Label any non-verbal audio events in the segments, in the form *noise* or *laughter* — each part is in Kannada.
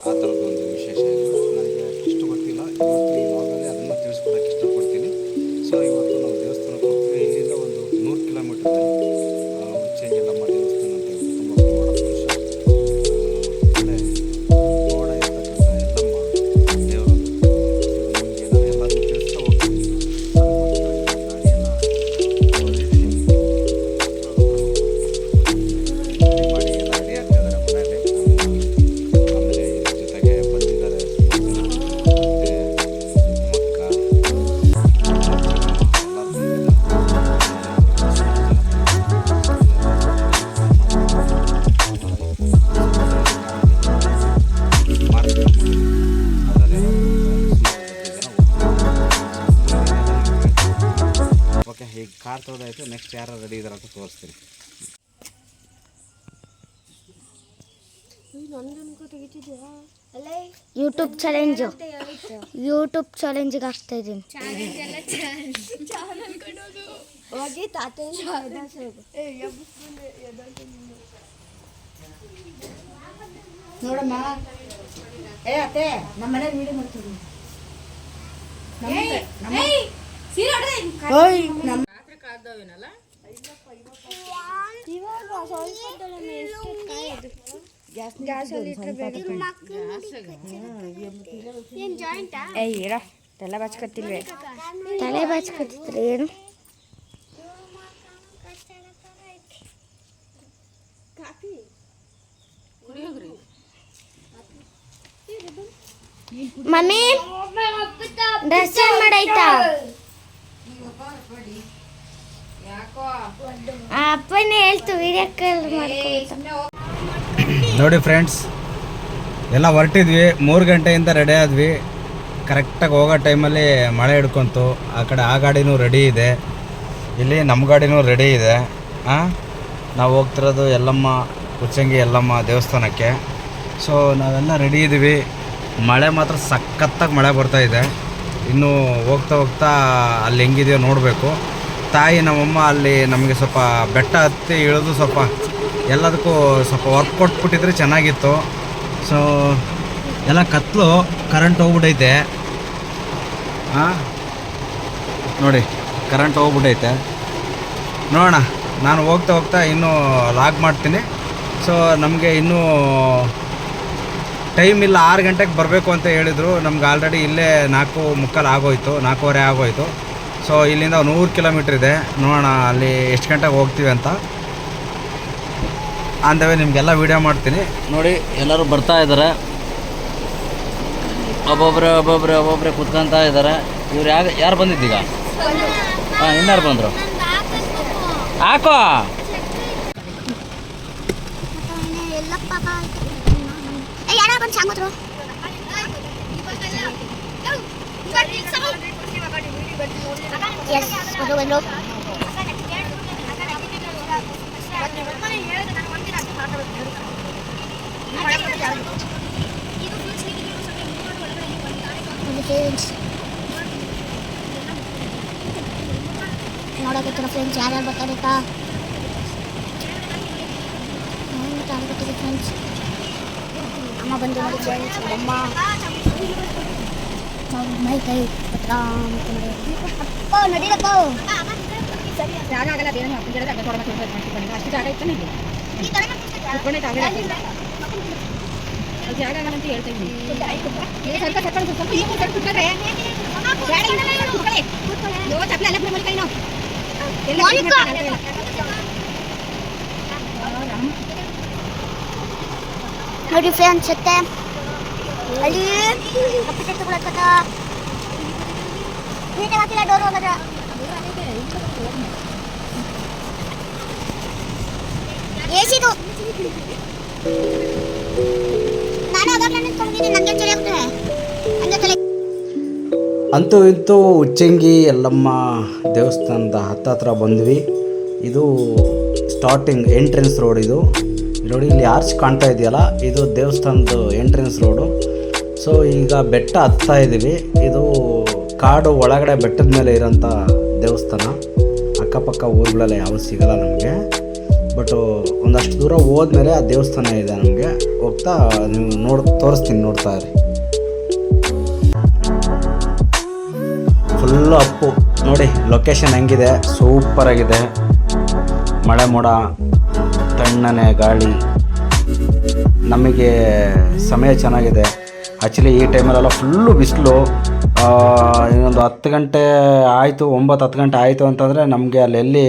ಆ ಕಾರ್ ತೊಳೆದಾಯಿತು ನೆಕ್ಸ್ಟ್ ಯಾರು ರೆಡಿ ಇದ್ದಾರೆ ಅಂತ ತೋರಿಸ್ತೀನಿ. ಯೂಟ್ಯೂಬ್ ಚಾಲೆಂಜ್ ಯೂಟ್ಯೂಬ್ ಚಾಲೆಂಜಿಗೆ ಹಾಕ್ತಾ ಇದ್ದೀನಿ. ಹೋಗಿ ನೋಡಮ್ಮ. ಏ ಅತ್ತೆ ನಮ್ಮ ಮನೆ ವೀಡಿಯೋ ಮಾಡ್ತೀವಿ ಓಯ್ ನಮ್ಮ ಏಯ್ ಇರ ತಲೆ ಬಚ್ಕತ್ತಿಲ್ವೇ ತಲೆ ಬಾಚ್ಕೊತಿದ್ರೆ ಏನು ಮಮ್ಮಿ ಡ್ರೆಸ್ ಚೇಂಜ್ ಮಾಡಾಯ್ತಾ ನೋಡಿ ಫ್ರೆಂಡ್ಸ್ ಎಲ್ಲ ಹೊರಟಿದ್ವಿ, ಮೂರು ಗಂಟೆಯಿಂದ ರೆಡಿ ಆದ್ವಿ. ಕರೆಕ್ಟಾಗಿ ಹೋಗೋ ಟೈಮಲ್ಲಿ ಮಳೆ ಹಿಡ್ಕೊಂತು, ಆ ಕಡೆ ಆ ಗಾಡಿನೂ ರೆಡಿ ಇದೆ. ಇಲ್ಲಿ ನಮ್ಮ ಗಾಡಿನೂ ರೆಡಿ ಇದೆ. ಹಾಂ ನಾವು ಹೋಗ್ತಿರೋದು ಎಲ್ಲಮ್ಮ ಉಚ್ಚಂಗಿ ಎಲ್ಲಮ್ಮ ದೇವಸ್ಥಾನಕ್ಕೆ. ಸೊ ನಾವೆಲ್ಲ ರೆಡಿ ಇದ್ದೀವಿ. ಮಳೆ ಮಾತ್ರ ಸಖತ್ತಾಗಿ ಮಳೆ ಬರ್ತಾ ಇದೆ. ಇನ್ನು ಹೋಗ್ತಾ ಹೋಗ್ತಾ ಅಲ್ಲಿ ಹೆಂಗಿದೆಯೋ ನೋಡಬೇಕು. ತಾಯಿ ನಮ್ಮಮ್ಮ ಅಲ್ಲಿ ನಮಗೆ ಸ್ವಲ್ಪ ಬೆಟ್ಟ ಹತ್ತಿ ಇಳಿದು ಸ್ವಲ್ಪ ಎಲ್ಲದಕ್ಕೂ ಸ್ವಲ್ಪ ವರ್ಕ್ ಕೊಟ್ಬಿಟ್ಟಿದ್ರೆ ಚೆನ್ನಾಗಿತ್ತು. ಸೊ ಎಲ್ಲ ಕತ್ಲು ಕರೆಂಟ್ ಹೋಗ್ಬಿಟ್ಟೈತೆ ಹಾಂ? ನೋಡಿ ಕರೆಂಟ್ ಹೋಗ್ಬಿಟ್ಟೈತೆ ನೋಡೋಣ, ನಾನು ಹೋಗ್ತಾ ಹೋಗ್ತಾ ಇನ್ನೂ ಲಾಗ್ ಮಾಡ್ತೀನಿ. ಸೊ ನಮಗೆ ಇನ್ನೂ ಟೈಮ್ ಇಲ್ಲ, ಆರು ಗಂಟೆಗೆ ಬರಬೇಕು ಅಂತ ಹೇಳಿದರು. ನಮ್ಗೆ ಆಲ್ರೆಡಿ ಇಲ್ಲೇ ನಾಲ್ಕು ಮುಕ್ಕಾಲು ಆಗೋಯ್ತು, ನಾಲ್ಕೂವರೆ ಆಗೋಯ್ತು. ಸೊ ಇಲ್ಲಿಂದ ನೂರು ಕಿಲೋಮೀಟ್ರ್ ಇದೆ. ನೋಡೋಣ ಅಲ್ಲಿ ಎಷ್ಟು ಗಂಟೆಗೆ ಹೋಗ್ತೀವಿ ಅಂತ. ಅಂದವೇ ನಿಮಗೆಲ್ಲ ವೀಡಿಯೋ ಮಾಡ್ತೀನಿ. ನೋಡಿ, ಎಲ್ಲರೂ ಬರ್ತಾ ಇದ್ದಾರೆ. ಒಬ್ಬೊಬ್ಬರೇ ಒಬ್ಬೊಬ್ಬರೇ ಒಬ್ಬೊಬ್ಬರೇ ಕುತ್ಕೊಂತ ಇದ್ದಾರೆ. ಇವ್ರು ಯಾರು ಯಾರು ಬಂದಿದ್ದೀಗ? ಹಾಂ ಇನ್ನಾರು ಬಂದರು? ಹಾಕೋ! ಯಾರ ಬಂದು ಸಾಂಗೋದ್ರು ಎಸ್ ಅದು ಒಂದು. ಫ್ರೆಂಡ್ಸ್ ನೋಡೋಕೆ ಫ್ರೆಂಡ್ಸ್ ಯಾರ್ಯಾರು ಬರ್ತಾರೆ ಅಂತ? ಗೊತ್ತಿದೆ ಫ್ರೆಂಡ್ಸ್ ಅಮ್ಮ ಬಂದು ನೋಡಿ ಅಮ್ಮ ಮೈ ಕೈ ಪತ್ರ ಓ ನಡೀರಪ್ಪ ಜಾಗ ಆಗಲ್ಲ ಬೇರೆ ಹಾಕಿದ್ರೆ ಜಾಗ ಕೊಡ ಮಾಡ್ಕೊಂಡು ಅಷ್ಟು ಜಾಗ ಇತ್ತು ಇಲ್ಲಿ ಕುತ್ಕೊಂಡೈತೆ ಆಗಲ್ಲ ಅದು ಜಾಗ ಆಗಲ್ಲ ಅಂತ ಹೇಳ್ತಾ ಇದ್ದೀನಿ ಏ, ಸ್ವಲ್ಪ ಸ್ವಲ್ಪ ಸ್ವಲ್ಪ ಈ ಕಡೆ ಕುತ್ಕೊಂಡ್ರೆ ಬೇಡ ಇಲ್ಲ ಕುತ್ಕೊಳ್ಳಿ ಯೋ ಚಪ್ಪಲಿ ಅಲ್ಲ ಬಿಡು ಮಲ್ಕೈ ನಾವು ಎಲ್ಲ ಮಲ್ಕೊ. ನೋಡಿ ಫ್ರೆಂಡ್ಸ್ ಸತ್ತೆ ಅಲ್ಲಿ ಕಪ್ಪಿ ಕಟ್ಟು ಕೊಡಕ್ಕತ್ತ ನೀನೆ ಹಾಕಿಲ್ಲ ಡೋರ್ ಹೋಗದ. ಏಸಿದು. ನಾನು ಅವಾಗಲೇ ನಿಂತ್ಕೊಂಡಿದ್ದೀನಿ ನನಗೆ ಚಳಿ ಆಗ್ತದೆ. ಹಂಗೆ ತಲೆ ಅಂತೂ ಇಂತೂ ಉಚ್ಚಂಗಿ ಎಲ್ಲಮ್ಮ ದೇವಸ್ಥಾನದ ಹತ್ತತ್ರ ಬಂದ್ವಿ. ಇದು ಸ್ಟಾರ್ಟಿಂಗ್ ಎಂಟ್ರೆನ್ಸ್ ರೋಡ್ ಇದು. ನೋಡಿ, ಇಲ್ಲಿ ಆರ್ಚ್ ಕಾಣ್ತಾ ಇದೆಯಲ್ಲ, ಇದು ದೇವಸ್ಥಾನದ ಎಂಟ್ರೆನ್ಸ್ ರೋಡು ಸೊ ಈಗ ಬೆಟ್ಟ ಹತ್ತಾ ಇದ್ದೀವಿ ಇದು ಕಾಡು ಒಳಗಡೆ ಬೆಟ್ಟದ ಮೇಲೆ ಇರೋಂಥ ದೇವಸ್ಥಾನ. ಅಕ್ಕಪಕ್ಕ ಊರುಗಳೆಲ್ಲ ಯಾವ ಸಿಗಲ್ಲ ನಮಗೆ. ಬಟ್ ಒಂದಷ್ಟು ದೂರ ಹೋದ್ಮೇಲೆ ಆ ದೇವಸ್ಥಾನ ಇದೆ ನಮಗೆ. ಹೋಗ್ತಾ ನೀವು ನೋಡ್, ತೋರಿಸ್ತೀನಿ ನೋಡ್ತಾ ಇರಿ. ಫುಲ್ಲು ಅಪ್ಪು ನೋಡಿ ಲೊಕೇಶನ್ ಹೆಂಗಿದೆ? ಸೂಪರಾಗಿದೆ ಮಳೆ ಮೋಡ, ತಣ್ಣನೆ ಗಾಳಿ. ನಮಗೆ ಸಮಯ ಚೆನ್ನಾಗಿದೆ. ಆ್ಯಕ್ಚುಲಿ ಈ ಟೈಮಲ್ಲೆಲ್ಲ ಫುಲ್ಲು ಬಿಸಿಲು. ಇನ್ನೊಂದು ಹತ್ತು ಗಂಟೆ ಆಯಿತು, ಒಂಬತ್ತು ಹತ್ತು ಗಂಟೆ ಆಯಿತು ಅಂತಂದರೆ ನಮಗೆ ಅಲ್ಲೆಲ್ಲಿ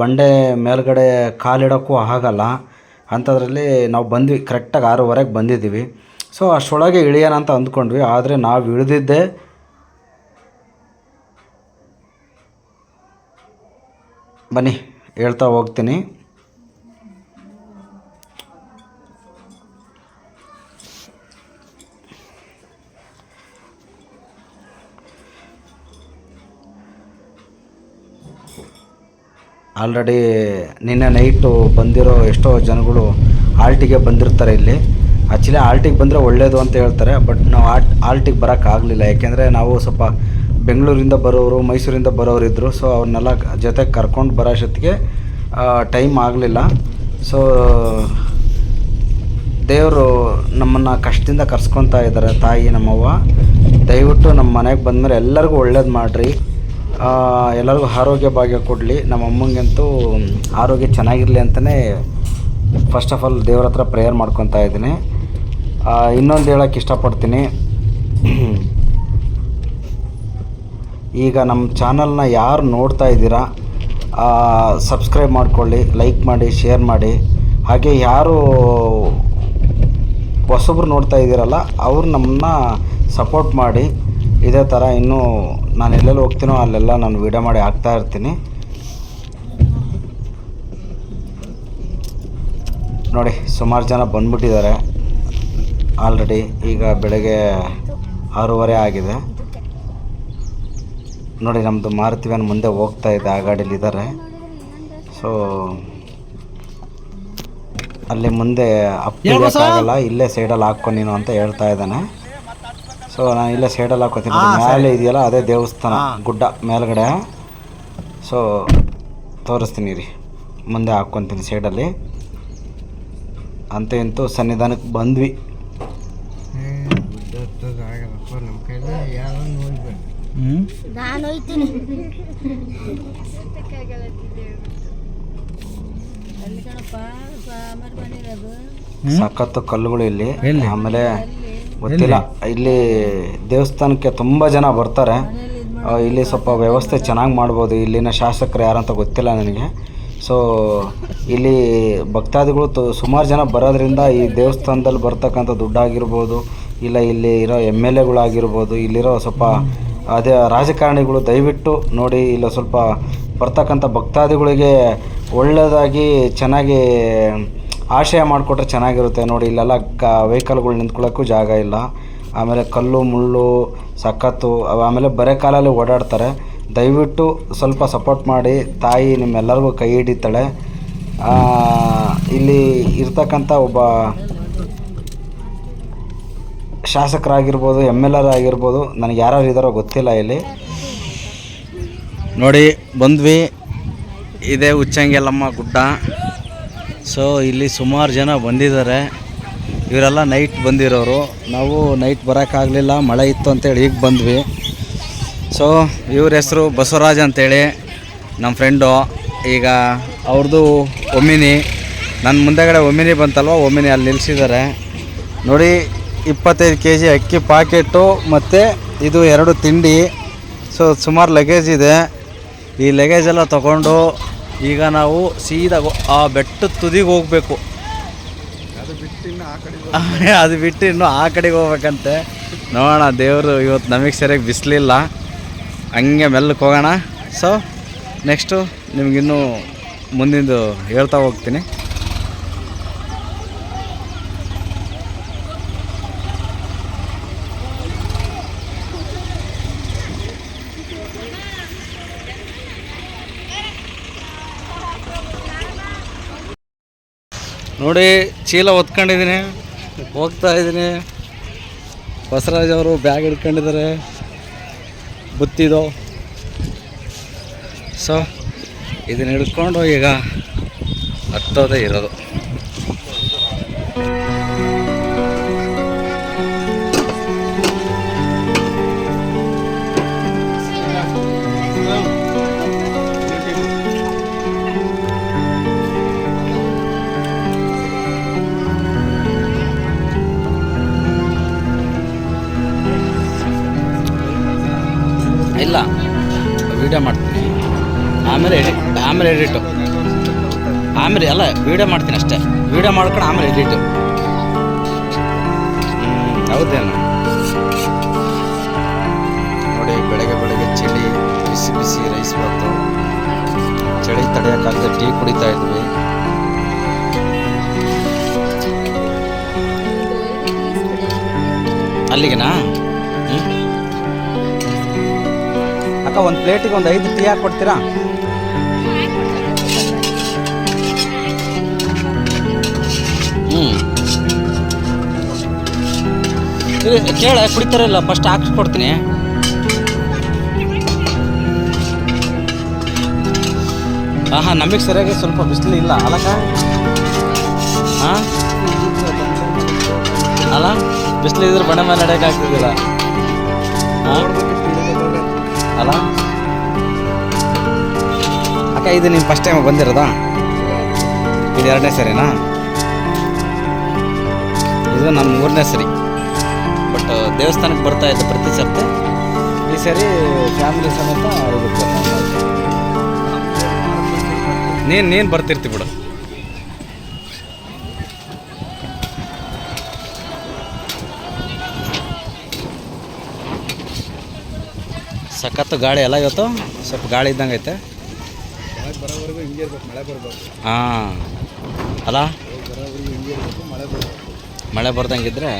ಬಂಡೆ ಮೇಲ್ಗಡೆ ಕಾಲಿಡೋಕ್ಕೂ ಆಗಲ್ಲ. ಅಂಥದ್ರಲ್ಲಿ ನಾವು ಬಂದ್ವಿ ಕರೆಕ್ಟಾಗಿ ಆರೂವರೆಗೆ ಬಂದಿದ್ದೀವಿ. ಸೊ ಅಷ್ಟೊಳಗೆ ಇಳಿಯೋಣ ಅಂತ ಅಂದ್ಕೊಂಡ್ವಿ. ಆದರೆ ನಾವು ಇಳಿದಿದ್ದೆ. ಬನ್ನಿ, ಹೇಳ್ತಾ ಹೋಗ್ತೀನಿ. ಆಲ್ರೆಡಿ ನಿನ್ನೆ ನೈಟು ಬಂದಿರೋ ಎಷ್ಟೋ ಜನಗಳು ಆಲ್ಟಿಗೆ ಬಂದಿರ್ತಾರೆ ಇಲ್ಲಿ. ಆ್ಯಕ್ಚುಲಿ ಆಲ್ಟಿಗೆ ಬಂದರೆ ಒಳ್ಳೆಯದು ಅಂತ ಹೇಳ್ತಾರೆ, ಬಟ್ ನಾವು ಆಟ್ ಆಲ್ಟಿಗೆ ಬರೋಕ್ಕಾಗಲಿಲ್ಲ ಯಾಕೆಂದರೆ ನಾವು ಸ್ವಲ್ಪ ಬೆಂಗಳೂರಿಂದ ಬರೋರು, ಮೈಸೂರಿಂದ ಬರೋರು ಇದ್ದರು ಸೊ ಅವ್ರನ್ನೆಲ್ಲ ಜೊತೆಗೆ ಕರ್ಕೊಂಡು ಬರೋಷ್ಟೊತ್ತಿಗೆ ಟೈಮ್ ಆಗಲಿಲ್ಲ. ಸೊ, ದೇವರು ನಮ್ಮನ್ನು ಕಷ್ಟದಿಂದ ಕರ್ಸ್ಕೊತಾ ಇದ್ದಾರೆ, ತಾಯಿ, ನಮ್ಮವ್ವ. ದಯವಿಟ್ಟು ನಮ್ಮ ಮನೆಗೆ ಬಂದಮೇಲೆ ಎಲ್ಲರಿಗೂ ಒಳ್ಳೇದು ಮಾಡಿರಿ. ಎಲ್ಲರಿಗೂ ಆರೋಗ್ಯ ಭಾಗ್ಯ ಕೊಡಲಿ. ನಮ್ಮ ಅಮ್ಮಂಗಂತೂ ಆರೋಗ್ಯ ಚೆನ್ನಾಗಿರಲಿ ಅಂತಲೇ ಫಸ್ಟ್ ಆಫ್ ಆಲ್ ದೇವ್ರ ಹತ್ರ ಪ್ರೇಯರ್ ಮಾಡ್ಕೊತಾ ಇದ್ದೀನಿ. ಇನ್ನೊಂದು ಹೇಳೋಕ್ಕೆ ಇಷ್ಟಪಡ್ತೀನಿ. ಈಗ ನಮ್ಮ ಚಾನಲ್ನ ಯಾರು ನೋಡ್ತಾ ಇದ್ದೀರಾ ಸಬ್ಸ್ಕ್ರೈಬ್ ಮಾಡ್ಕೊಳ್ಳಿ ಲೈಕ್ ಮಾಡಿ ಶೇರ್ ಮಾಡಿ. ಹಾಗೆ ಯಾರು ಹೊಸಬ್ರು ನೋಡ್ತಾ ಇದ್ದೀರಲ್ಲ, ಅವ್ರು ನಮ್ಮನ್ನ ಸಪೋರ್ಟ್ ಮಾಡಿ. ಇದೇ ಥರ ಇನ್ನೂ ನಾನು ಎಲ್ಲೆಲ್ಲಿ ಹೋಗ್ತೀನೋ ಅಲ್ಲೆಲ್ಲ ನಾನು ವೀಡಿಯೋ ಮಾಡಿ ಹಾಕ್ತಾ ಇರ್ತೀನಿ. ನೋಡಿ ಸುಮಾರು ಜನ ಬಂದ್ಬಿಟ್ಟಿದ್ದಾರೆ. ಆಲ್ರೆಡಿ ಈಗ ಬೆಳಗ್ಗೆ ಆರೂವರೆ ಆಗಿದೆ. ನೋಡಿ ನಮ್ಮದು ಮಾರುತಿ ವ್ಯಾನ್ ಮುಂದೆ ಹೋಗ್ತಾ ಇದೆ ಆ ಗಾಡೀಲಿ ಇದ್ದಾರೆ ಸೊ ಅಲ್ಲಿ ಮುಂದೆ ಅಪ್ಪ ಇಲ್ಲೇ ಸೈಡಲ್ಲಿ ಹಾಕ್ಕೊ ನೀನು ಅಂತ ಹೇಳ್ತಾ ಇದ್ದಾನೆ. ಸೊ ನಾನು ಇಲ್ಲೇ ಸೈಡಲ್ಲಿ ಹಾಕೋತೀನಿ ಮೇಲೆ ಇದೆಯಲ್ಲ ಅದೇ ದೇವಸ್ಥಾನ ಗುಡ್ಡ ಮೇಲ್ಗಡೆ. ಸೊ ತೋರಿಸ್ತೀನಿ ರೀ ಮುಂದೆ ಹಾಕ್ಕೊತೀನಿ ಸೈಡಲ್ಲಿ ಅಂತ ಇಂತೂ ಸನ್ನಿಧಾನಕ್ಕೆ ಬಂದ್ವಿ. ಹ್ಞೂ ನಾನು ಹೋಯ್ತೀನಿ. ಸಖತ್ತು ಕಲ್ಲುಗಳು ಇಲ್ಲಿ. ಆಮೇಲೆ ಗೊತ್ತಿಲ್ಲ. ಇಲ್ಲಿ ದೇವಸ್ಥಾನಕ್ಕೆ ತುಂಬ ಜನ ಬರ್ತಾರೆ. ಆ, ಇಲ್ಲಿ ಸ್ವಲ್ಪ ವ್ಯವಸ್ಥೆ ಚೆನ್ನಾಗಿ ಮಾಡ್ಬೋದು. ಇಲ್ಲಿನ ಶಾಸಕರು ಯಾರಂತ ಗೊತ್ತಿಲ್ಲ ನನಗೆ. ಸೊ ಇಲ್ಲಿ ಭಕ್ತಾದಿಗಳು ತು ಸುಮಾರು ಜನ ಬರೋದ್ರಿಂದ ಈ ದೇವಸ್ಥಾನದಲ್ಲಿ ಬರ್ತಕ್ಕಂಥ ದುಡ್ಡಾಗಿರ್ಬೋದು ಇಲ್ಲ ಇಲ್ಲಿ ಇರೋ ಎಂ ಎಲ್ ಎಗಳಾಗಿರ್ಬೋದು ಇಲ್ಲಿರೋ ಸ್ವಲ್ಪ ಅದೇ ರಾಜಕಾರಣಿಗಳು ದಯವಿಟ್ಟು ನೋಡಿ ಇಲ್ಲ ಸ್ವಲ್ಪ ಬರ್ತಕ್ಕಂಥ ಭಕ್ತಾದಿಗಳಿಗೆ ಒಳ್ಳೆಯದಾಗಿ ಚೆನ್ನಾಗಿ ಆಶಯ ಮಾಡಿಕೊಟ್ರೆ ಚೆನ್ನಾಗಿರುತ್ತೆ ನೋಡಿ, ಇಲ್ಲೆಲ್ಲ ಕ ವೆಹಿಕಲ್ಗಳು ನಿಂತ್ಕೊಳ್ಳೋಕ್ಕೂ ಜಾಗ ಇಲ್ಲ. ಆಮೇಲೆ ಕಲ್ಲು, ಮುಳ್ಳು, ಸಖತ್ತು ಆಮೇಲೆ ಬರೇ ಕಾಲಲ್ಲಿ ಓಡಾಡ್ತಾರೆ. ದಯವಿಟ್ಟು ಸ್ವಲ್ಪ ಸಪೋರ್ಟ್ ಮಾಡಿ, ತಾಯಿ ನಿಮ್ಮೆಲ್ಲರಿಗೂ ಕೈ ಹಿಡಿತಾಳೆ. ಇಲ್ಲಿ ಇರ್ತಕ್ಕಂಥ ಒಬ್ಬ ಶಾಸಕರಾಗಿರ್ಬೋದು ಎಂ ಎಲ್ ಆರ್ ಆಗಿರ್ಬೋದು, ನನಗೆ ಯಾರ್ಯಾರು ಇದ್ದಾರೋ ಗೊತ್ತಿಲ್ಲ ಇಲ್ಲಿ. ನೋಡಿ, ಬಂದ್ವಿ. ಇದೇ ಉಚ್ಚಂಗಿಯಲ್ಲಮ್ಮ ಗುಡ್ಡ. ಸೊ ಇಲ್ಲಿ ಸುಮಾರು ಜನ ಬಂದಿದ್ದಾರೆ. ಇವರೆಲ್ಲ ನೈಟ್ ಬಂದಿರೋರು. ನಾವು ನೈಟ್ ಬರೋಕ್ಕಾಗಲಿಲ್ಲ, ಮಳೆ ಇತ್ತು ಅಂತೇಳಿ ಈಗ ಬಂದ್ವಿ. ಸೊ ಇವ್ರ ಹೆಸರು ಬಸವರಾಜ್ ಅಂತೇಳಿ ನಮ್ಮ ಫ್ರೆಂಡು ಈಗ ಅವ್ರದ್ದು ಒಮಿನಿ. ನನ್ನ ಮುಂದೆಗಡೆ ಒಮಿನಿ ಬಂತಲ್ವ? ಒಮಿನಿ ಅಲ್ಲಿ ನಿಲ್ಲಿಸಿದ್ದಾರೆ ನೋಡಿ, ಇಪ್ಪತ್ತೈದು ಕೆ ಜಿ ಅಕ್ಕಿ ಪಾಕೆಟು ಮತ್ತು ಇದು ಎರಡು ತಿಂಡಿ. ಸೊ ಸುಮಾರು ಲಗೇಜ್ ಇದೆ. ಈ ಲಗೇಜ್ ಎಲ್ಲ ತಗೊಂಡು ಈಗ ನಾವು ಸೀದಾ ಆ ಬೆಟ್ಟದ ತುದಿಗೆ ಹೋಗ್ಬೇಕು. ಅದು ಬಿಟ್ಟು ಇನ್ನು ಆ ಕಡೆಗೆ *laughs* ಹೋಗ್ಬೇಕಂತೆ. ನೋಡೋಣ ದೇವರು ಇವತ್ತು ನಮಗೆ ಸರಿಯಾಗಿ ಬಿಸಿಲಿಲ್ಲ. ಹಂಗೆ ಮೆಲ್ಲಕ್ಕೆ ಹೋಗೋಣ. ಸೊ ನೆಕ್ಸ್ಟು ನಿಮಗಿನ್ನೂ ಮುಂದಿಂದು ಹೇಳ್ತಾ ಹೋಗ್ತೀನಿ. ನೋಡಿ ಚೀಲ ಹೊತ್ಕೊಂಡಿದ್ದೀನಿ, ಹೋಗ್ತಾ ಇದ್ದೀನಿ. ಬಸವರಾಜ್ ಅವರು ಬ್ಯಾಗ್ ಹಿಡ್ಕೊಂಡಿದ್ದಾರೆ. ಬುತ್ತಿದೋ ಸೊ ಇದನ್ನ ಹಿಡ್ಕೊಂಡು ಈಗ ಹತ್ತೋದೇ ಇರೋದು. ವಿಡಿಯೋ ಮಾಡ್ತೀನಿ. ಆಮೇಲೆ ಎಡಿಟ್ ಆಮೇಲೆ ಎಡಿಟು ಆಮೇಲೆ ಅಲ್ಲ ವಿಡಿಯೋ ಮಾಡ್ತೀನಿ ಅಷ್ಟೇ. ವಿಡಿಯೋ ಮಾಡ್ಕೊಂಡು ಆಮೇಲೆ ಎಡಿಟು ಹೌದೇನು. ನೋಡಿ, ಬೆಳಗ್ಗೆ ಬೆಳಗ್ಗೆ ಚಳಿ, ಬಿಸಿ ಬಿಸಿ ರೈಸ್ ಬಂತು. ಚಳಿ ತಡೆಯೋಕ್ಕಾಗದೆ ಟೀ ಕುಡಿತಾ ಇದ್ವಿ. ಅಲ್ಲಿಗೆನಾ? ಅಕ್ಕ ಒಂದು ಪ್ಲೇಟಿಗೆ ಒಂದು ಐದು ಟೀ ಹಾಕ್ಕೊಡ್ತೀರಾ ಹ್ಞೂ ಕೇಳ, ಕುಡಿತಾರಲ್ಲ ಫಸ್ಟ್ ಹಾಕ್ಸ್ಕೊಡ್ತೀನಿ ಆಹಾ, ನಮಗೆ ಸರಿಯಾಗಿ ಸ್ವಲ್ಪ ಬಿಸಿಲು ಇಲ್ಲ, ಅಲಕ? ಹಾಂ? ಅಲ್ಲ ಬಿಸಿಲು ಇದ್ರೆ ಬಣ್ಣ ಮೇಲೆ ನಡೆಯೋಕ್ಕಾಗ್ತಿದ್ದಿಲ್ಲ ಹಾಂ? ಇದು ನೀವು ಫಸ್ಟ್ ಟೈಮ್ ಬಂದಿರೋದಾ? ಇದು ಎರಡನೇ ಸರಿನಾ? ಇದು ನಮ್ಮ ಮೂರನೇ ಸರಿ. ಬಟ್ ದೇವಸ್ಥಾನಕ್ಕೆ ಬರ್ತಾ ಇದ್ದ ಪ್ರತಿ ಸರ್ತಿ ಈ ಸರಿ ಫ್ಯಾಮಿಲಿ ಸಮೇತ ಇದಕ್ಕೆ ನೀನು ನೀನು ಬರ್ತಿರ್ತಿ ಬಿಡು. ಸಖತ್ತು ಗಾಳಿ ಎಲ್ಲ ಇವತ್ತು? ಸ್ವಲ್ಪ ಗಾಳಿ ಇದ್ದಂಗೆ ಐತೆ ಹಾಂ. ಅಲ್ಲ? ಮಳೆ ಬರ್ದಂಗಿದ್ರೆ?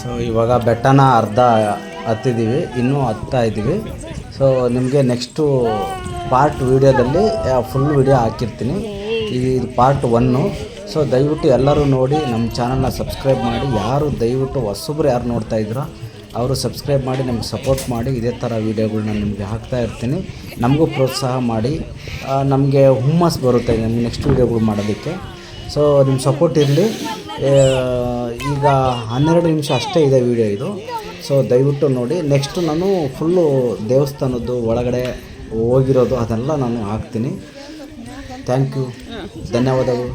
ಸೊ ಇವಾಗ ಬೆಟ್ಟನ ಅರ್ಧ ಹತ್ತಿದ್ದೀವಿ ಇನ್ನೂ ಹತ್ತಾ ಇದ್ದೀವಿ. ಸೊ ನಿಮಗೆ ನೆಕ್ಸ್ಟು ಪಾರ್ಟ್ ವೀಡಿಯೋದಲ್ಲಿ ಫುಲ್ ವೀಡಿಯೋ ಹಾಕಿರ್ತೀನಿ. ಇದು ಪಾರ್ಟ್ ಒನ್ನು ಸೊ ದಯವಿಟ್ಟು ಎಲ್ಲರೂ ನೋಡಿ ನಮ್ಮ ಚಾನಲ್ನ ಸಬ್ಸ್ಕ್ರೈಬ್ ಮಾಡಿ. ಯಾರು ದಯವಿಟ್ಟು ಹೊಸಬ್ರು ಯಾರು ನೋಡ್ತಾ ಇದ್ದೀರೋ ಅವರು ಸಬ್ಸ್ಕ್ರೈಬ್ ಮಾಡಿ ನಮ್ಗೆ ಸಪೋರ್ಟ್ ಮಾಡಿ. ಇದೇ ಥರ ವೀಡಿಯೋಗಳ್ನ ನಿಮಗೆ ಹಾಕ್ತಾ ಇರ್ತೀನಿ. ನಮಗೂ ಪ್ರೋತ್ಸಾಹ ಮಾಡಿ. ನಮಗೆ ಹುಮ್ಮಸ್ ಬರುತ್ತೆ ನಮ್ಗೆ ನೆಕ್ಸ್ಟ್ ವೀಡಿಯೋಗಳು ಮಾಡೋದಕ್ಕೆ. ಸೊ ನಿಮ್ಮ ಸಪೋರ್ಟ್ ಇರಲಿ. ಈಗ ಹನ್ನೆರಡು ನಿಮಿಷ ಅಷ್ಟೇ ಇದೆ ವಿಡಿಯೋ ಇದು. ಸೊ ದಯವಿಟ್ಟು ನೋಡಿ. ನೆಕ್ಸ್ಟು ನಾನು ಫುಲ್ಲು ದೇವಸ್ಥಾನದ್ದು ಒಳಗಡೆ ಹೋಗಿರೋದು ಅದೆಲ್ಲ ನಾನು ಹಾಕ್ತೀನಿ. ಥ್ಯಾಂಕ್ ಯು ಧನ್ಯವಾದಗಳು.